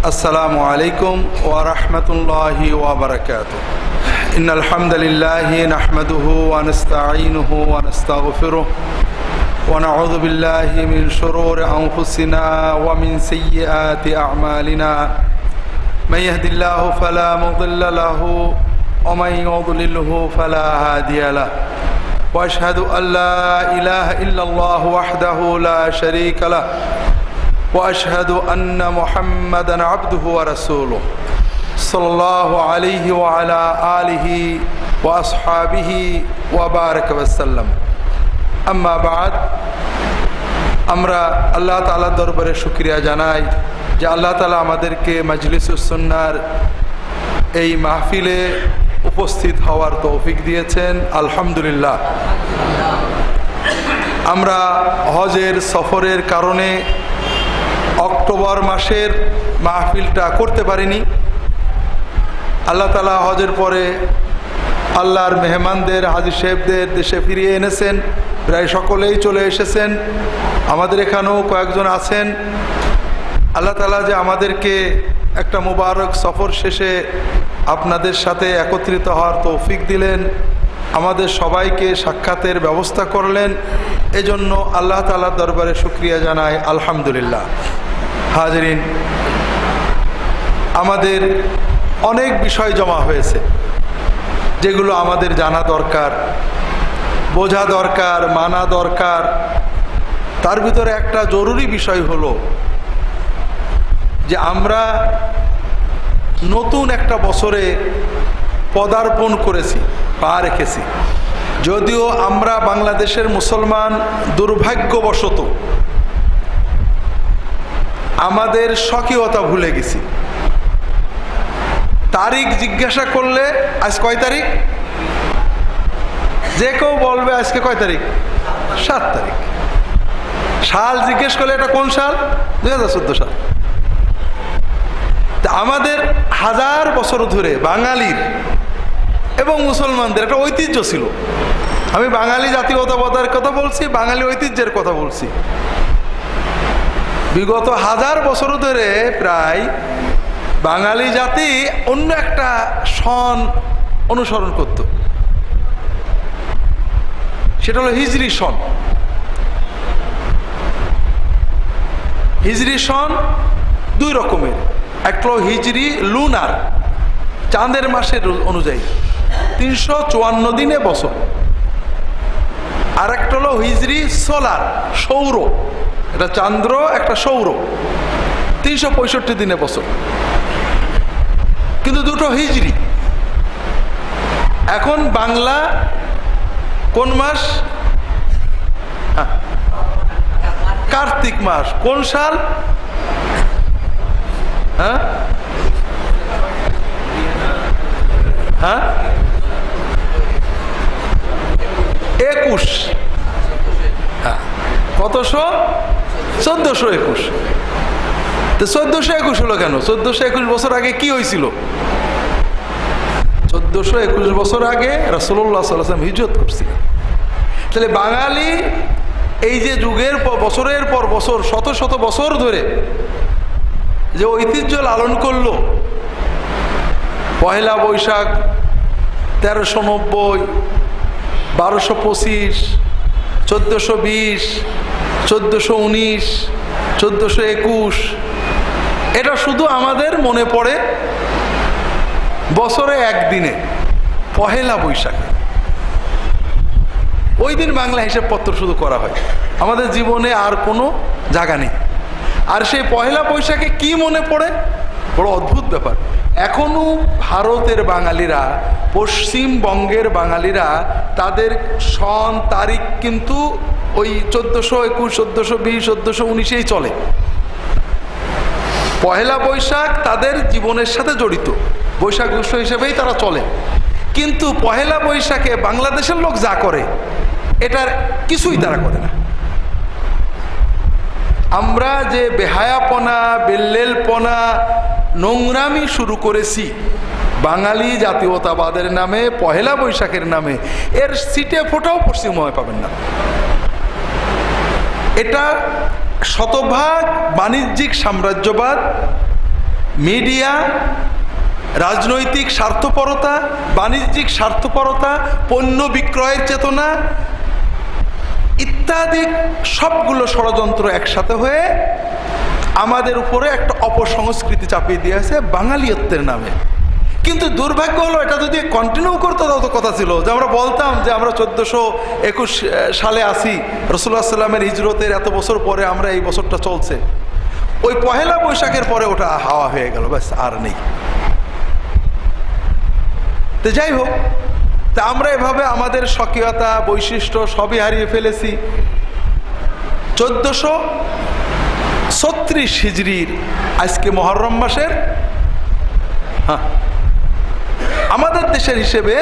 السلام عليكم ورحمة الله وبركاته. إن الحمد لله نحمده ونستعينه ونستغفره ونعوذ بالله من شرور أنفسنا ومن سيئات أعمالنا. من يهد الله فلا مضل له ومن يضلله فلا هادي له. وأشهد أن لا إله إلا الله وحده لا شريك له. واشهد ان محمدا عبده ورسوله صلى الله عليه وعلى اله واصحابه وبارك وسلم اما بعد আমরা আল্লাহ তালার দরবারে শুক্রিয়া জানাই যে আল্লাহ তালা আমাদেরকে মজলিসুসন্নার এই মাহফিলে উপস্থিত হওয়ার তৌফিক দিয়েছেন আলহামদুলিল্লাহ আমরা হজের সফরের কারণে অক্টোবর মাসের মাহফিলটা করতে পারিনি। আল্লাহ তালা হজের পরে আল্লাহর মেহমানদের হাজি সাহেবদের দেশে ফিরিয়ে এনেছেন। প্রায় সকলেই চলে এসেছেন। আমাদের এখানেও কয়েকজন আছেন। আল্লাহ তালা যে আমাদেরকে একটা মুবারক সফর শেষে আপনাদের সাথে একত্রিত হওয়ার তৌফিক দিলেন। আমাদের সবাইকে সাক্ষাতের ব্যবস্থা করলেন। এজন্য আল্লাহ তালার দরবারে শুক্রিয়া জানাই। আলহামদুলিল্লাহ। হাজরিন, আমাদের অনেক বিষয় জমা হয়েছে, যেগুলো আমাদের জানা দরকার, বোঝা দরকার, মানা দরকার। তার ভিতরে একটা জরুরি বিষয় হলো যে আমরা নতুন একটা বছরে পদার্পণ করেছি, পা রেখেছি। যদিও আমরা বাংলাদেশের মুসলমান দুর্ভাগ্যবশত আমাদের স্বকীয়তা ভুলে গেছি। তারিখ জিজ্ঞাসা করলে আজ কয় তারিখ? যে কেউ বলবে আজকে কয় তারিখ? সাত তারিখ। সাল জিজ্ঞেস করলে এটা কোন সাল? দুই হাজার চোদ্দ সাল। আমাদের হাজার বছর ধরে বাঙালির এবং মুসলমানদের একটা ঐতিহ্য ছিল। আমি বাঙালি জাতীয়তাবাদের কথা বলছি, বাঙালি ঐতিহ্যের কথা বলছি। বিগত হাজার বছর ধরে প্রায় বাঙালি জাতি অন্য একটা সন অনুসরণ করত। সেটা হলো হিজরি সন। হিজরি সন দুই রকমের। একটা হিজরি লুনার, চাঁদের মাসের অনুযায়ী, তিনশো চুয়ান্ন দিনে বছর। আর একটা হলো হিজরি সোলার, সৌর। এটা চান্দ্র, একটা সৌর। তিনশো পঁয়ষট্টি দিনে বছর। কিন্তু দুটো হিজরি এখন বাংলা কোন মাস? হ্যাঁ। কার্তিক মাস। কোন সাল? হ্যাঁ? হ্যাঁ? একুশ। হ্যাঁ। কতশো চোদ্দশো একুশ। তো চোদ্দশো একুশ হলো কেন? চোদ্দশো একুশ বছর আগে কি হয়েছিল চোদ্দশো একুশ বছর আগে রসল্লাহ সাল্লাম হিজরত করছিলেন। তাহলে বাঙালি এই যে যুগের পর, বছরের পর বছর, শত শত বছর ধরে যে ঐতিহ্য লালন করল পয়লা বৈশাখ তেরোশো নব্বই, বারোশো পঁচিশ, চোদ্দোশো বিশ চোদ্দোশো উনিশ, চোদ্দোশো একুশ। এটা শুধু আমাদের মনে পড়ে বছরে একদিনে, পহেলা বৈশাখে। ওই দিন বাংলা হিসেবপত্র শুধু করা হয়। আমাদের জীবনে আর কোনো জায়গা নেই। আর সেই পহেলা বৈশাখে কি মনে পড়ে? বড় অদ্ভুত ব্যাপার। এখনও ভারতের বাঙালিরা, পশ্চিমবঙ্গের বাঙালিরা তাদের সন, তারিখ কিন্তু ওই চোদ্দোশো একুশ, চোদ্দোশো বিশ, চোদ্দোশো উনিশেই চলে। পহেলা বৈশাখ তাদের জীবনের সাথে জড়িত। বৈশাখ উৎসব হিসেবেই তারা চলে। কিন্তু পহেলা বৈশাখে বাংলাদেশের লোক যা করে, এটার কিছুই তারা করে না। আমরা যে বেহায়াপনা, বেল্লেলপনা, নোংরামি শুরু করেছি বাঙালি জাতীয়তাবাদের নামে, পহেলা বৈশাখের নামে, এর সিটে ফোটাও পশ্চিমবঙ্গে পাবেন না। এটা শতভাগ বাণিজ্যিক সাম্রাজ্যবাদ, মিডিয়া, রাজনৈতিক স্বার্থপরতা, বাণিজ্যিক স্বার্থপরতা, পণ্য বিক্রয়ের চেতনা ইত্যাদি সবগুলো ষড়যন্ত্র একসাথে হয়ে আমাদের উপরে একটা অপসংস্কৃতি চাপিয়ে দিয়েছে বাঙালিয়ত্বের নামে। কিন্তু দুর্ভাগ্য হলো, এটা যদি কন্টিনিউ করতো তাও তো কথা ছিল, যে আমরা বলতাম যে আমরা চোদ্দোশো একুশ সালে আসি রসুল্লাহ সাল্লামের হিজরতের এত বছর পরে আমরা এই বছরটা চলছে। ওই পহেলা বৈশাখের পরে ওটা হাওয়া হয়ে গেল, ব্যাস, আর নেই। তো যাই হোক, তা আমরা এভাবে আমাদের স্বকীয়তা, বৈশিষ্ট্য সবই হারিয়ে ফেলেছি। চোদ্দশো ছত্রিশ হিজড়ির আজকে মহরম মাসের হ্যাঁ আমাদের দেশের হিসেবে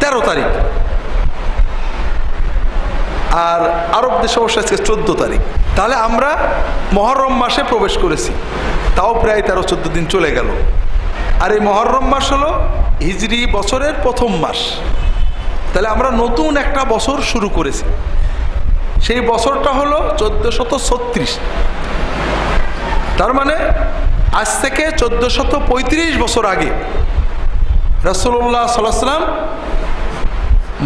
তেরো তারিখ। আর আরব দেশে অবশ্য আজকে চোদ্দ তারিখ। তাহলে আমরা মহরম মাসে প্রবেশ করেছি। তাও প্রায় তেরো, চোদ্দ দিন চলে গেল। আর এই মহরম মাস হলো হিজড়ি বছরের প্রথম মাস। তাহলে আমরা নতুন একটা বছর শুরু করেছি। সেই বছরটা হলো চোদ্দশত ছত্রিশ। তার মানে আজ থেকে চোদ্দশত পঁয়ত্রিশ বছর আগে রসুল্লাহ সাল্লাম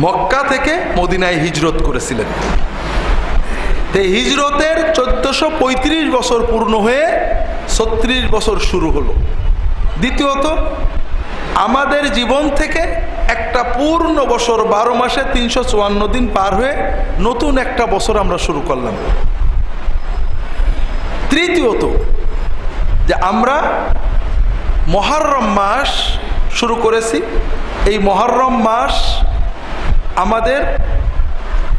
মক্কা থেকে মদিনায় হিজরত করেছিলেন। এই হিজরতের চোদ্দশো বছর পূর্ণ হয়ে ছত্রিশ বছর শুরু হলো। দ্বিতীয়ত, আমাদের জীবন থেকে একটা পূর্ণ বছর বারো মাসে তিনশো চুয়ান্ন দিন পার হয়ে নতুন একটা বছর আমরা শুরু করলাম। তৃতীয়ত, যে আমরা মহরম মাস শুরু করেছি। এই মহরম মাস আমাদের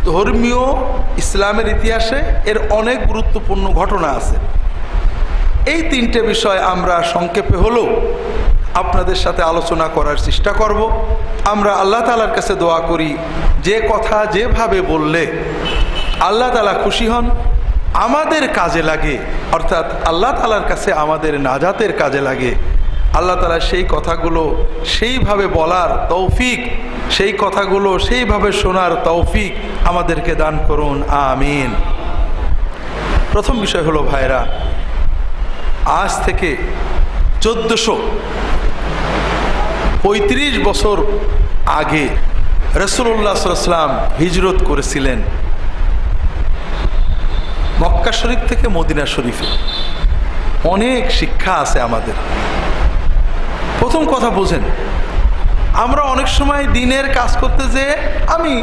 ধর্মীয় ইসলামের ইতিহাসে এর অনেক গুরুত্বপূর্ণ ঘটনা আছে। এই তিনটে বিষয় আমরা সংক্ষেপে হলেও আপনাদের সাথে আলোচনা করার চেষ্টা করব। আমরা আল্লাহ তালার কাছে দোয়া করি, যে কথা যেভাবে বললে আল্লাহ তালা খুশি হন, আমাদের কাজে লাগে, অর্থাৎ আল্লাহ তালার কাছে আমাদের নাজাতের কাজে লাগে। আল্লাহ তালা সেই কথাগুলো সেইভাবে বলার তৌফিক, সেই কথাগুলো সেইভাবে শোনার তৌফিক আমাদেরকে দান করুন, আমিন। প্রথম বিষয় হলো ভাইরা, আজ থেকে চোদ্দশো পঁয়ত্রিশ বছর আগে রসুল্লাহ সাল্লাম হিজরত করেছিলেন মক্কা শরীফ থেকে মদিনা শরীফে। অনেক শিক্ষা আছে আমাদের। প্রথম কথা বোঝেন। আমরা অনেক সময় দিনের কাজ করতে যে আমি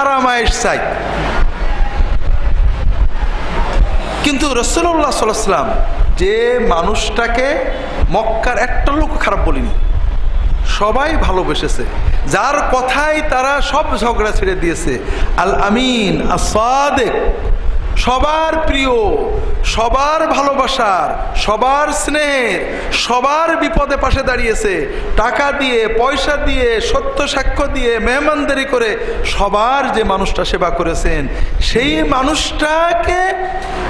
আরামায়েশ চাই। কিন্তু রসুল্লাহ সাল্লাম যে মানুষটাকে মক্কার একটা লোক খারাপ বলিনি। সবাই ভালোবেসেছে। যার কথাই তারা সব ঝগড়া ছেড়ে দিয়েছে। আল আমিন আসাদেক সবার প্রিয়, সবার ভালোবাসার, সবার স্নেহের, সবার বিপদে পাশে দাঁড়িয়েছে, টাকা দিয়ে, পয়সা দিয়ে, সত্য সাক্ষ্য দিয়ে, মেহমানদারি করে সবার যে মানুষটা সেবা করেছেন, সেই মানুষটাকে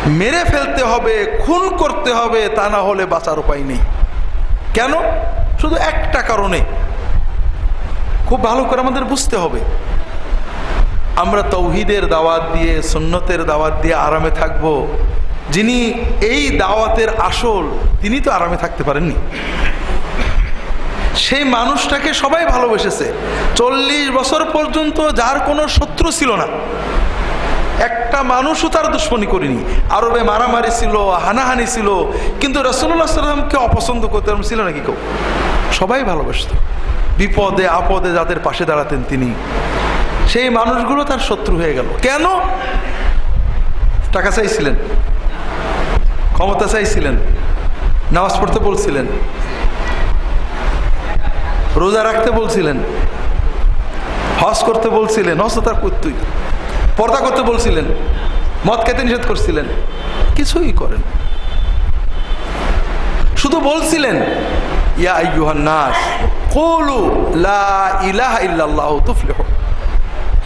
মেরে ফেলতে হবে, খুন করতে হবে, তা না হলে বাঁচার উপায় নেই। কেন? শুধু একটা কারণে। খুব ভালো করে আমাদের বুঝতে হবে। আমরা তৌহিদের দাওয়াত দিয়ে, সুন্নতের দাওয়াত দিয়ে আরামে থাকব। যিনি এই দাওয়াতের আসল, তিনি তো আরামে থাকতে পারেননি। সেই মানুষটাকে সবাই ভালোবেসেছে। চল্লিশ বছর পর্যন্ত যার কোনো শত্রু ছিল না। একটা মানুষও তার দুশ্মনী করিনি। আরবে মারামারি ছিল, হানাহানি ছিল। কিন্তু রসুল্লাহ সাল্লামকে অপছন্দ করতে ছিল নাকি কেউ? সবাই ভালোবাসত। বিপদে, আপদে যাদের পাশে দাঁড়াতেন তিনি। সেই মানুষগুলো তার শত্রু হয়ে গেল। কেন? টাকা চাইছিলেন। ক্ষমতা চাইছিলেন। নামাজ পড়তে বলছিলেন। রোজা রাখতে বলছিলেন। হজ করতে বলছিলেন। হজ তার করতেই পর্দা করতে বলছিলেন। মদ খেতে নিষেধ করছিলেন। কিছুই করেন। শুধু বলছিলেন, ইয়া আইয়ুহান নাস, কুলু লা ইলাহা ইল্লাল্লাহু তুফলিহু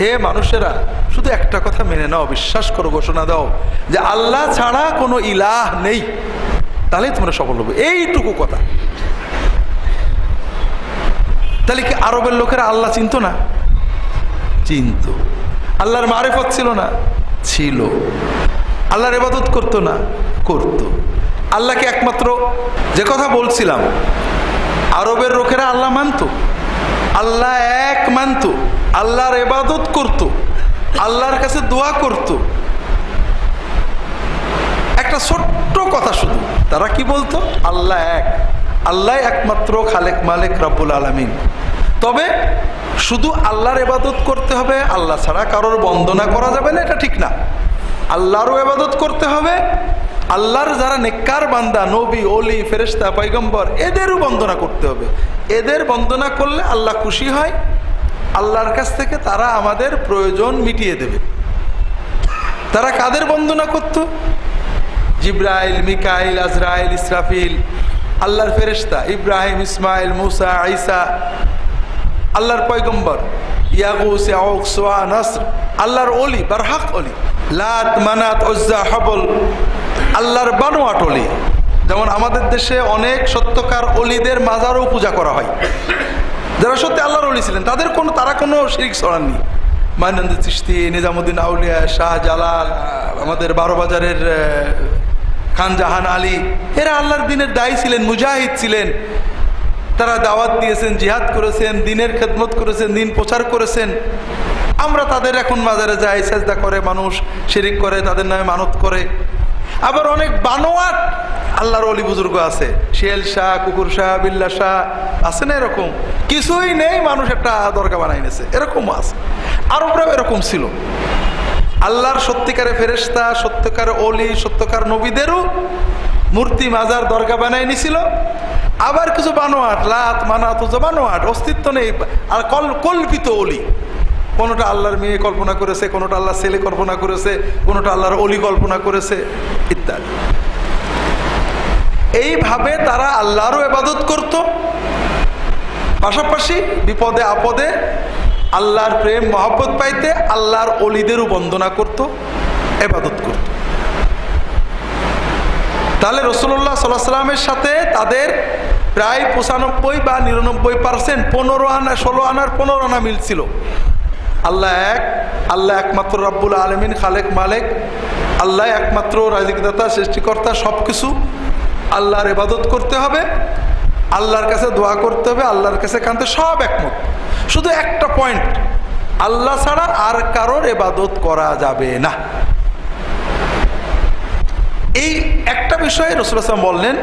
হে মানুষেরা, শুধু একটা কথা মেনে নাও, বিশ্বাস করো, ঘোষণা দাও যে আল্লাহ ছাড়া কোনো ইলাহ নেই। তাহলেই তোমরা সফল হবে। এইটুকু কথা। তাহলে কি আরবের লোকেরা আল্লাহ চিনত না? চিনত। আল্লাহর মারেফত ছিল না? ছিল। আল্লাহর এবাদত করতো না? করত। আল্লাহকে একমাত্র যে কথা বলছিলাম, আরবের লোকেরা আল্লাহ মানত। আল্লাহ এক মানত। আল্লাহর এবাদত করত, আল্লাহর কাছে দোয়া করত। একটা ছোট্ট কথা শুধু, তারা কি বলতো? আল্লাহ এক, আল্লাহ একমাত্র খালেক মালেক রব্বুল আলমিন। তবে শুধু আল্লাহর এবাদত করতে হবে, আল্লাহ ছাড়া কারোর বন্দনা করা যাবে না, এটা ঠিক না। আল্লাহরও এবাদত করতে হবে, আল্লাহর যারা নেককার বান্দা, নবী অলি ফেরেস্তা পাইগম্বর এদেরও বন্দনা করতে হবে। এদের বন্দনা করলে আল্লাহ খুশি হয় আল্লাহর কাছ থেকে তারা আমাদের প্রয়োজন মিটিয়ে দেবে। তারা কাদের বন্দনা করত? জিব্রাইল, মিকাইল, আজরাইল, ইসরাফিল, আল্লাহর ফেরেস্তা ইব্রাহিম, ইসমাইল, মুসা আইসা আল্লাহর পয়গম্বর সোয়া আল্লাহর অলি বারহাক অলি লাত, মানাত, ওজ্জা, হবল, আল্লাহর বানোয়াট অলি যেমন আমাদের দেশে অনেক সত্যকার অলিদের মাজারও পূজা করা হয়। যারা সত্যি আল্লাহর অলি ছিলেন, তাদের কোনো, তারা কোনো শিরিক ছড়াননি। মাইনন্দ চিস্তি নিজামুদ্দিন আউলিয়া, শাহ জালাল, আমাদের বারো বাজারের খান জাহান আলী, এরা আল্লাহর দিনের দায়ী ছিলেন, মুজাহিদ ছিলেন। তারা দাওয়াত দিয়েছেন, জিহাদ করেছেন, দিনের খেদমত করেছেন, দিন প্রচার করেছেন। আমরা তাদের এখন বাজারে যাই, সেজদা করে, মানুষ শিরিক করে, তাদের নামে মানত করে। আবার অনেক বানোয়াট আল্লাহর অলি বুজুর্গ আছে। শিয়াল শাহ, কুকুর শাহ, বিল্লা শাহ, আছে না এরকম? কিছুই নেই, মানুষ একটা দরগা বানাই নিয়েছে এরকম আছে। আরবরাও এরকম ছিল। আল্লাহর সত্যিকারে ফেরেস্তা সত্যকার অলি, সত্যকার নবীদেরও মূর্তি মাজার দরগা বানাই নিছিল আবার কিছু বানোয়াট, লাত, মানাত বানোয়াট, অস্তিত্ব নেই। আর কল, কল্পিত অলি। কোনোটা আল্লাহর মেয়ে কল্পনা করেছে, কোনোটা আল্লাহর ছেলে কল্পনা করেছে, কোনোটা আল্লাহর অলি কল্পনা করেছে, ইত্যাদি। এইভাবে তারা আল্লাহরও এবাদত করত। পাশাপাশি বিপদে আপদে আল্লাহর প্রেম, মহব্বত পাইতে আল্লাহর অলিদেরও বন্দনা করত এবাদত করত। তাহলে রসুল্লাহ সাল্লাহ সাল্লামের সাথে তাদের প্রায় পঁচানব্বই বা নিরানব্বই পার্সেন্ট পনেরো আনা, ষোলো আনার পনেরো আনা মিল ছিল। আল্লাহ এক, আল্লাহ একমাত্র রব্বুল আলমিন, খালেক মালেক, আল্লাহ একমাত্র রাজিকদাতা সৃষ্টিকর্তা সব কিছু আল্লাহর এবাদত করতে হবে, আল্লাহর কাছে দোয়া করতে হবে, আল্লাহর কাছে কানতে সব একমত। শুধু একটা পয়েন্ট আল্লাহ ছাড়া আর কারোর এবাদত করা যাবে না। এই একটা বিষয়ে রসুল আসলাম বললেন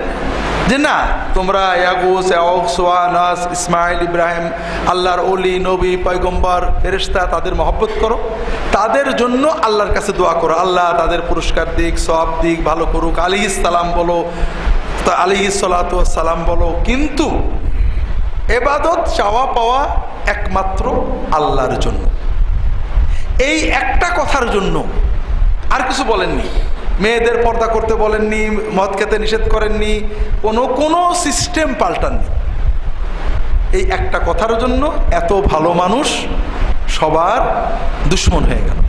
যে না তোমরা ইয়াগুস সোয়ানাস ইসমাইল, ইব্রাহিম, আল্লাহর অলি নবী, পয়গম্বর, ফেরেশতা, তাদের মহব্বত করো। তাদের জন্য আল্লাহর কাছে দোয়া করো। আল্লাহ তাদের পুরস্কার দিক সব দিক, ভালো করুক। আলী সালাম বলো আলী সালাম বলো। কিন্তু এবাদত, চাওয়া পাওয়া একমাত্র আল্লাহর জন্য। এই একটা কথার জন্য আর কিছু বলেননি। মেয়েদের পর্দা করতে বলেননি, মদ খেতে নিষেধ করেননি, কোনো কোনো সিস্টেম পাল্টাননি। এই একটা কথার জন্য এত ভালো মানুষ সবার দুশ্মন হয়ে গেল।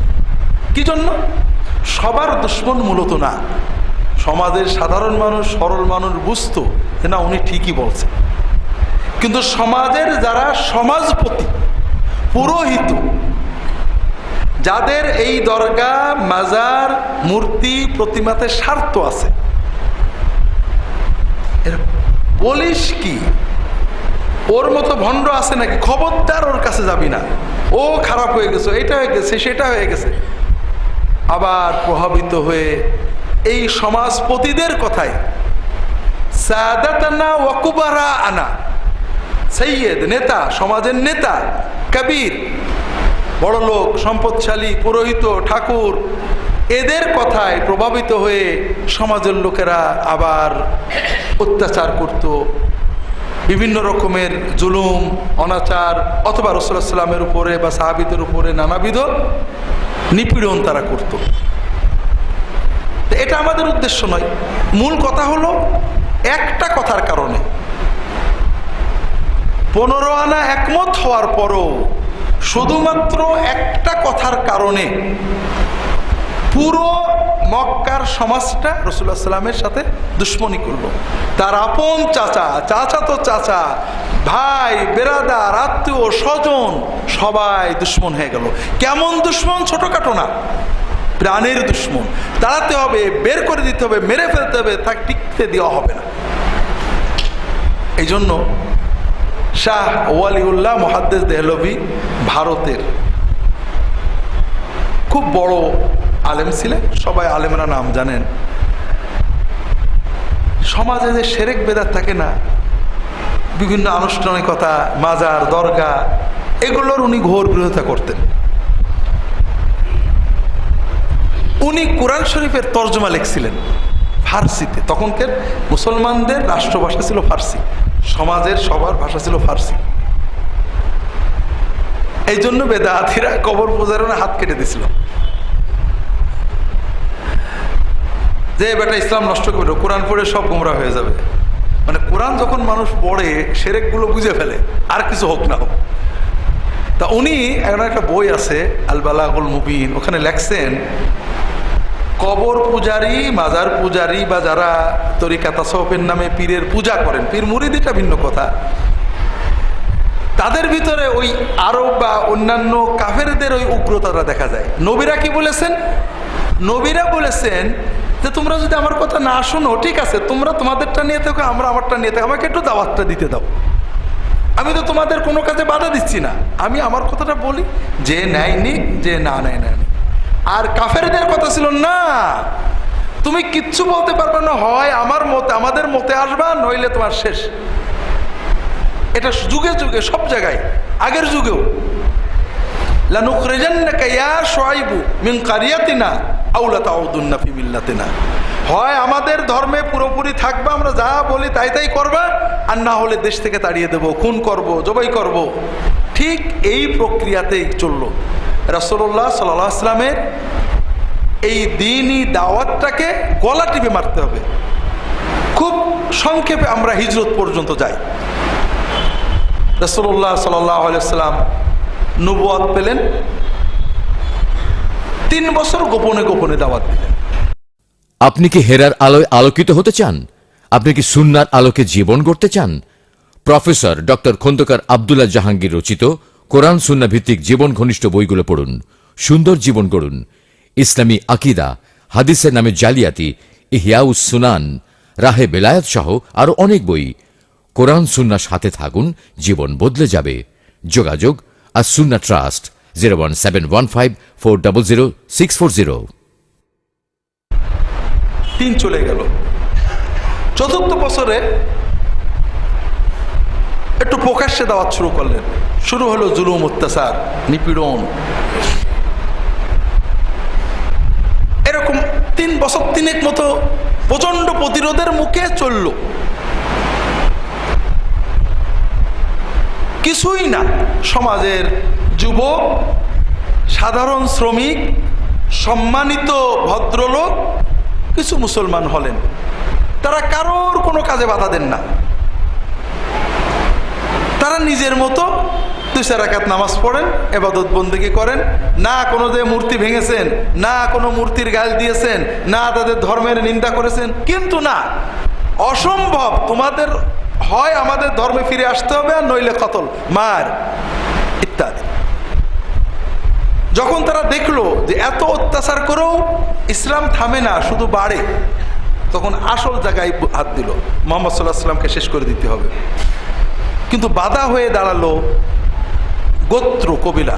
কি জন্য? সবার দুশ্মন মূলত না। সমাজের সাধারণ মানুষ, সরল মানুষ বুঝতো যে না, উনি ঠিকই বলছেন কিন্তু সমাজের যারা সমাজপতি, পুরোহিত যাদের এই দরগা, মাজার, মূর্তি, প্রতিমাতে স্বার্থ আছে। বলিস কি? ওর মতো ভণ্ড আছে নাকি? খবরদার ওর কাছে যাবি না। ও খারাপ হয়ে গেছে, এটা হয়ে গেছে, সেটা হয়ে গেছে। আবার প্রভাবিত হয়ে এই সমাজপতিদের কথায় ওয়াকুবারা আনা সৈয়দ, নেতা, সমাজের নেতা, কবির বড় লোক, সম্পদশালী, পুরোহিত, ঠাকুর, এদের কথায় প্রভাবিত হয়ে সমাজের লোকেরা আবার অত্যাচার করত। বিভিন্ন রকমের জুলুম, অনাচার অথবা রসুল্লাহ সাল্লামের উপরে বা সাহাবিদের উপরে নানাবিধ নিপীড়ন তারা করত। এটা আমাদের উদ্দেশ্য নয়। মূল কথা হলো একটা কথার কারণে। পনেরো আনা একমত হওয়ার পরও শুধুমাত্র একটা কথার কারণে পুরো মক্কার সমাজটা রসুল্লাহ সাল্লামের সাথে দুশ্মনী করল। তার আপন চাচা চাচা তো চাচা, ভাই, বেরাদার, আত্মীয়, স্বজন, সবাই দুশ্মন হয়ে গেল। কেমন দুশ্মন? ছোটখাটো না। প্রাণের দুশ্মন। তাড়াতে হবে, বের করে দিতে হবে, মেরে ফেলতে হবে তা টিকতে দেওয়া হবে না। এই জন্য শাহ ওয়ালিউল্লাহ মহাদ্দেশ দেহলভি ভারতের। খুব বড় আলেম ছিলেন সবাই আলেমরা নাম জানেন। সমাজে যে সেরেক বেদার থাকে না, বিভিন্ন আনুষ্ঠানিকতা, মাজার দরগা এগুলোর উনি ঘোর বিরোধিতা করতেন। উনি কোরআন শরীফের তর্জমা লিখছিলেন ফার্সিতে, তখনকার মুসলমানদের রাষ্ট্রভাষা ছিল ফার্সি। সমাজের সবার ভাষা ছিল ফার্সি। এই জন্য বেদাহাতিরা কবর পূজারণে হাত কেটে দিছিল। যে বেটা ইসলাম নষ্ট করবে, কোরআন পড়ে সব গুমরা হয়ে যাবে। মানে কোরআন যখন মানুষ পড়ে, সেরেকগুলো বুঝে ফেলে, আর কিছু হোক না হোক। তা উনি একটা বই আছে আল বালাগুল মুবিন, ওখানে লেখছেন কবর পূজারি, মাজার পূজারি বা যারা তরিকা তাসফের নামে পীরের পূজা করেন, পীর মুরিদিটা ভিন্ন কথা। তাদের ভিতরে ওই আরব বা অন্যান্য কাফেরদের ওই উগ্রতাটা দেখা যায়। নবীরা কি বলেছেন? নবীরা বলেছেন যে, তোমরা যদি আমার কথা না শোনো, ঠিক আছে, তোমরা তোমাদেরটা নিয়ে থাকো, আমরা আমারটা নিয়ে থাকো, আমাকে একটু দাওয়াতটা দিতে দাও। আমি তো তোমাদের কোনো কাজে বাধা দিচ্ছি না। আমি আমার কথাটা বলি, যে নেয় নিক যে না নেয় নেয় নিক। আর কাফেরদের কথা ছিল না তুমি কিচ্ছু বলতে পারবে না, হয় আমার মতে, আমাদের মতে আসবা, নইলে তোমার শেষ। এটা যুগে যুগে, সব জায়গায়, আগের যুগেও। হয় আমাদের ধর্মে পুরোপুরি থাকবা, আমরা যা বলি তাই তাই করবা, আর না হলে দেশ থেকে তাড়িয়ে দেব, খুন করব, জবাই করব। ঠিক এই প্রক্রিয়াতেই চলল। আলাইহি সাল্লামের এই দিনই দাওয়াতটাকে গলা টিপে মারতে হবে। খুব সংক্ষেপে আমরা হিজরত পর্যন্ত যাই। রসুল্লাহ সাল্লাম নবুয়াদ পেলেন। তিন বছর গোপনে গোপনে দাওয়াত দিলেন। আপনি কি হেরার আলোয় আলোকিত হতে চান? আপনি কি সুন্নার আলোকে জীবন গড়তে চান? প্রফেসর ডক্টর খন্দকার আবদুল্লাহ জাহাঙ্গীর রচিত কোরআন সুন্না ভিত্তিক জীবন ঘনিষ্ঠ বইগুলো পড়ুন। সুন্দর জীবন গড়ুন। ইসলামী আকিদা, হাদিসের নামে জালিয়াতি, ইহিয়াউস সুনান, রাহে বেলায়াত সহ আরও অনেক বই। কোরআন সুন্নার সাথে থাকুন, জীবন বদলে যাবে। যোগাযোগ আর Sunnah trust, zero one seven one five four double zero six four zero. তিন চলে গেল। চতুর্থ বছরে একটু প্রকাশ্যে দাওয়াত শুরু করলেন। শুরু হলো জুলুম, অত্যাচার, নিপীড়ন। এরকম তিন বছর তিনেক মতো প্রচণ্ড প্রতিরোধের মুখে চলল। কিছুই না। সমাজের যুবক সাধারণ শ্রমিক, সম্মানিত ভদ্রলোক, কিছু মুসলমান হলেন। তারা কারোর কোনো কাজে বাধা দেন না। তারা নিজের মতো দুই রাকাত নামাজ পড়েন, এবাদত বন্দিগি করেন। না কোনো যে মূর্তি ভেঙেছেন, না কোনো মূর্তির গাল দিয়েছেন, না তাদের ধর্মের নিন্দা করেছেন, কিন্তু না। অসম্ভব, তোমাদের হয় আমাদের ধর্মে ফিরে আসতে হবে আর নইলে কতল, মার, ইত্যাদি। যখন তারা দেখল যে এত অত্যাচার করেও ইসলাম থামে না, শুধু বাড়ে, তখন আসল জায়গায় হাত দিল। মোহাম্মদ সাল্লাহ সাল্লামকে শেষ করে দিতে হবে। কিন্তু বাধা হয়ে দাঁড়াল গোত্র কবিলা।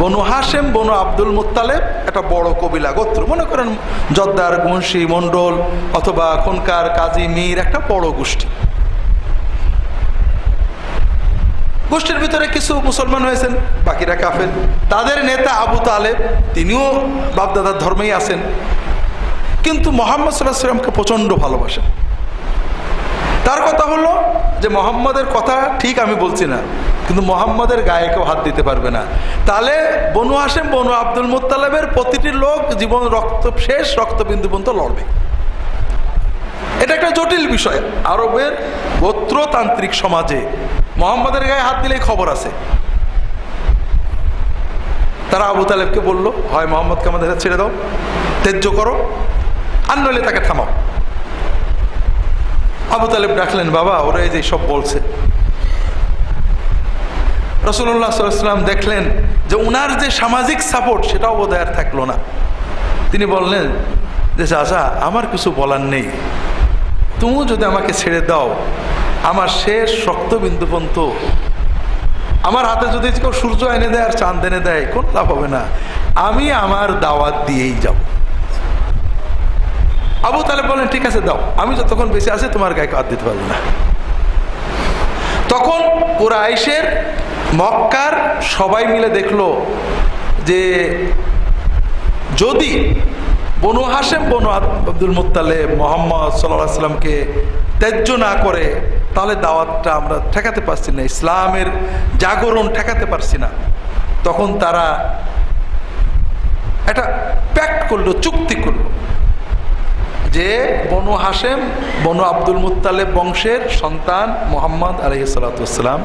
বনু হাসেম বনু আব্দুল মুত্তালেব, একটা বড় কবিলা গোত্র। মনে করেন জদ্দার মুন্সি মণ্ডল অথবা খনকার কাজী মীর, একটা বড় গোষ্ঠী। গোষ্ঠীর ভিতরে কিছু মুসলমান হয়েছেন, বাকিরা কাফের। তাদের নেতা আবু তালেব, তিনিও বাপদাদার ধর্মেই আছেন। কিন্তু মোহাম্মদ সাল্লাহ সাল্লামকে প্রচণ্ড ভালোবাসেন। তার কথা হলো যে মোহাম্মদের কথা ঠিক আমি বলছি না, কিন্তু মোহাম্মদের গায়ে কেউ হাত দিতে পারবে না। তাহলে বনু হাসেম বনু আব্দুল মুতালেবের প্রতিটি লোক জীবন রক্ত, শেষ রক্তবিন্দু পর্যন্ত লড়বে। এটা একটা জটিল বিষয়। আরবের গোত্রতান্ত্রিক সমাজে মোহাম্মদের গায়ে হাত দিলেই খবর আছে। তারা আবু তালেবকে বলল, হয় মোহাম্মদকে আমাদের ছেড়ে দাও তেজ্য করো, আর নইলে তাকে থামাও। আবু তালেব ডাকলেন, বাবা, ওরা এই যে সব বলছে। রসুল্লাহ সাল্লাম দেখলেন যে উনার যে সামাজিক সাপোর্ট, সেটাও বোধ আর থাকল না। তিনি বললেন, যে চাচা, আমার কিছু বলার নেই। তুমিও যদি আমাকে ছেড়ে দাও, আমার শেষ রক্তবিন্দু পর্যন্ত। আমার হাতে যদি কেউ সূর্য এনে দেয় আর চাঁদ এনে দেয়, কোন লাভ হবে না। আমি আমার দাওয়াত দিয়েই যাব। আবু তাহলে বলেন ঠিক আছে, দাও। আমি যতক্ষণ বেঁচে আছি, তোমার গায়ে কাঁদ দিতে পারব না। তখন কুরাইশের, মক্কার সবাই মিলে দেখল যে যদি বনু হাসেম বনু আব্দুল মুত্তালে মোহাম্মদ সাল্লাহ সাল্লামকে ত্যায্য না করে, তাহলে দাওয়াতটা আমরা ঠেকাতে পারছি না, ইসলামের জাগরণ ঠেকাতে পারছি না। তখন তারা একটা প্যাক্ট করল, চুক্তি করল। যে বনু হাসেম বনু আব্দুল মুত্তালেব বংশের সন্তান মোহাম্মদ আলহিসাল্লাম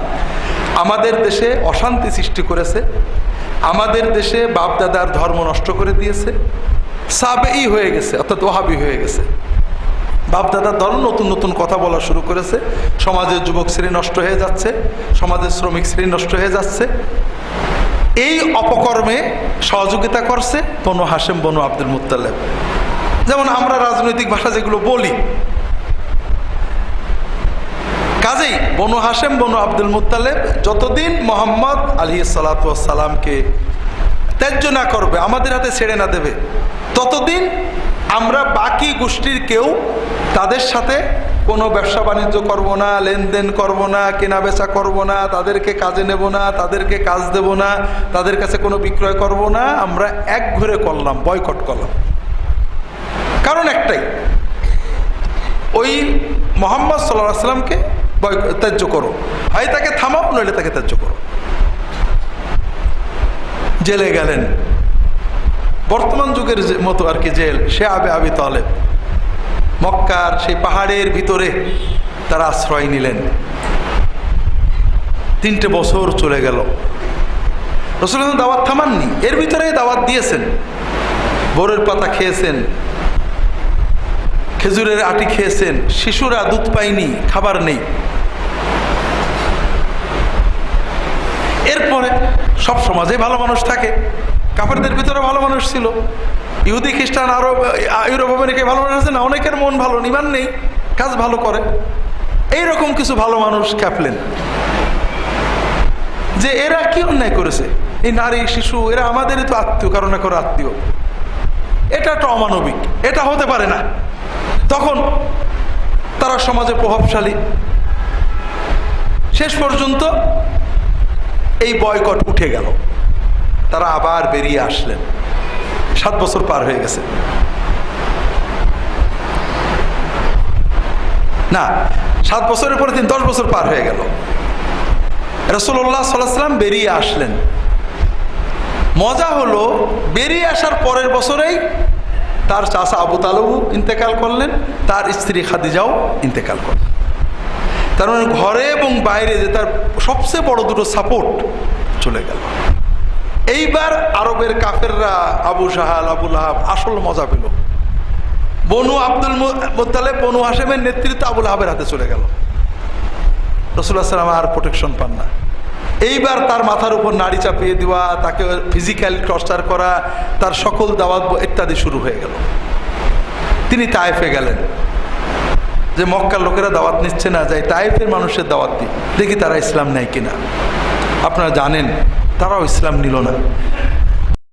আমাদের দেশে অশান্তি সৃষ্টি করেছে। আমাদের দেশে বাপদাদার ধর্ম নষ্ট করে দিয়েছে। সাবেই হয়ে গেছে, অর্থাৎ ওহাবি হয়ে গেছে। বাপদাদার ধর্ম নতুন নতুন কথা বলা শুরু করেছে। সমাজের যুবক শ্রেণি নষ্ট হয়ে যাচ্ছে, সমাজের শ্রমিক শ্রেণি নষ্ট হয়ে যাচ্ছে। এই অপকর্মে সহযোগিতা করছে বনু হাসেম বনু আব্দুল মুত্তালেব। যেমন আমরা রাজনৈতিক ভাষা যেগুলো বলি। কাজেই বনু হাসেম বনু আব্দুল মুত্তালেব যতদিন মোহাম্মদ আলী সালাতামকে ত্যায্য না করবে, আমাদের হাতে ছেড়ে না দেবে, ততদিন আমরা বাকি গোষ্ঠীর কেউ তাদের সাথে কোনো ব্যবসা বাণিজ্য করব না, লেনদেন করব না কেনা বেচা করব না, তাদেরকে কাজে নেব না, তাদেরকে কাজ দেব না, তাদের কাছে কোনো বিক্রয় করব না, আমরা এক ঘুরে করলাম, বয়কট করলাম। কারণ একটাই, ওই মোহাম্মদ সাল্লাহ সাল্লামকে ত্যায্য করো। হয় তাকে থামাও, নইলে তাকে ত্যায্য করো। জেলে গেলেন। বর্তমান যুগের মতো আর কি জেল, সে আবে আবি তলে মক্কার সেই পাহাড়ের ভিতরে তারা আশ্রয় নিলেন। তিনটে বছর চলে গেল। রসুল দাওয়াত থামাননি। এর ভিতরে দাওয়াত দিয়েছেন। বোরের পাতা খেয়েছেন। খেজুরের আটি খেয়েছেন। শিশুরা দুধ পায়নি, খাবার নেই। এরপরে সব সমাজে ভালো মানুষ থাকে। কাপড়দের ভিতরে ভালো মানুষ ছিল। ইহুদি, খ্রিস্টান আরও ইউরোপ, আমেরিকায় ভালো মানুষ আছে না? অনেকের মন ভালো নিমান নেই। কাজ ভালো করে। এই রকম কিছু ভালো মানুষ ক্যাপলেন যে এরা কি অন্যায় করেছে? এই নারী, শিশু, এরা আমাদেরই তো আত্মীয়, কারও না কারও আত্মীয়। এটা একটা অমানবিক। এটা হতে পারে না। তখন তারা সমাজে প্রভাবশালী। শেষ পর্যন্ত এই বয়কট উঠে গেল। তারা আবার বেরিয়ে আসলেন। সাত বছর পার হয়ে গেছে। না, সাত বছরের পরে তিন দশ বছর পার হয়ে গেল। রসুল্লাহ সাল্লাম বেরিয়ে আসলেন। মজা হলো, বেরিয়ে আসার পরের বছরেই তার চাষা আবু তালবু ইন্তেকাল করলেন, তার স্ত্রী খাদিজাও ইন্তেকাল করলেন। তার মানে ঘরে এবং বাইরে যে তার সবচেয়ে বড় দুটো সাপোর্ট চলে গেল। এইবার আরবের কাফেররা আবু সাহাল আবুল আহাব আসল মজা পেল। বনু আব্দুল মোত্তালেব, বনু হাসেমের নেতৃত্ব আবুল আহাবের হাতে চলে গেল। রসুল্লাহ সাল্লাম আর প্রোটেকশন পান না। এইবার তার মাথার উপর নাড়ি চাপিয়ে দেওয়া, তাকে ফিজিক্যাল টর্চার করা, তার সকল দাওয়াত ইত্যাদি শুরু হয়ে গেল। তিনি তায়েফে গেলেন। যে মক্কার লোকেরা দাওয়াত নিচ্ছে না যাই তায়েফের মানুষের দাওয়াত দিই দেখি তারা ইসলাম নেয় কিনা। আপনারা জানেন, তারাও ইসলাম নিল না।